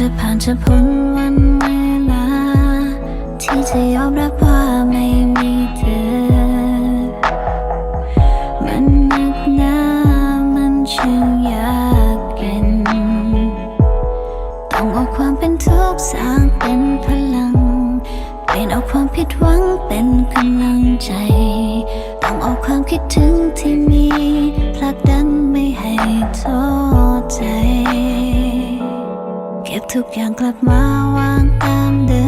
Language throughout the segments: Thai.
จะผ่านจะพ้นวันเวลา ที่จะยอมรับว่าไม่มีเธอ มันหนักหนามันช่างยากเย็นต้องเอาความเป็นทุกข์สร้างเป็นพลัง เป็นเอาความผิดหวังเป็นกำลังใจ ต้องเอาความคิดถึงที่มีผลักดัน ทุกอย่างกลับมาวางตามเดิม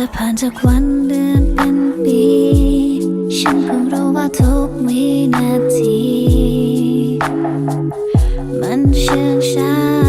จะผ่านจากวันเดือนเป็นปี ฉันคงรู้ว่าทุกวินาที มันเชื่องช้า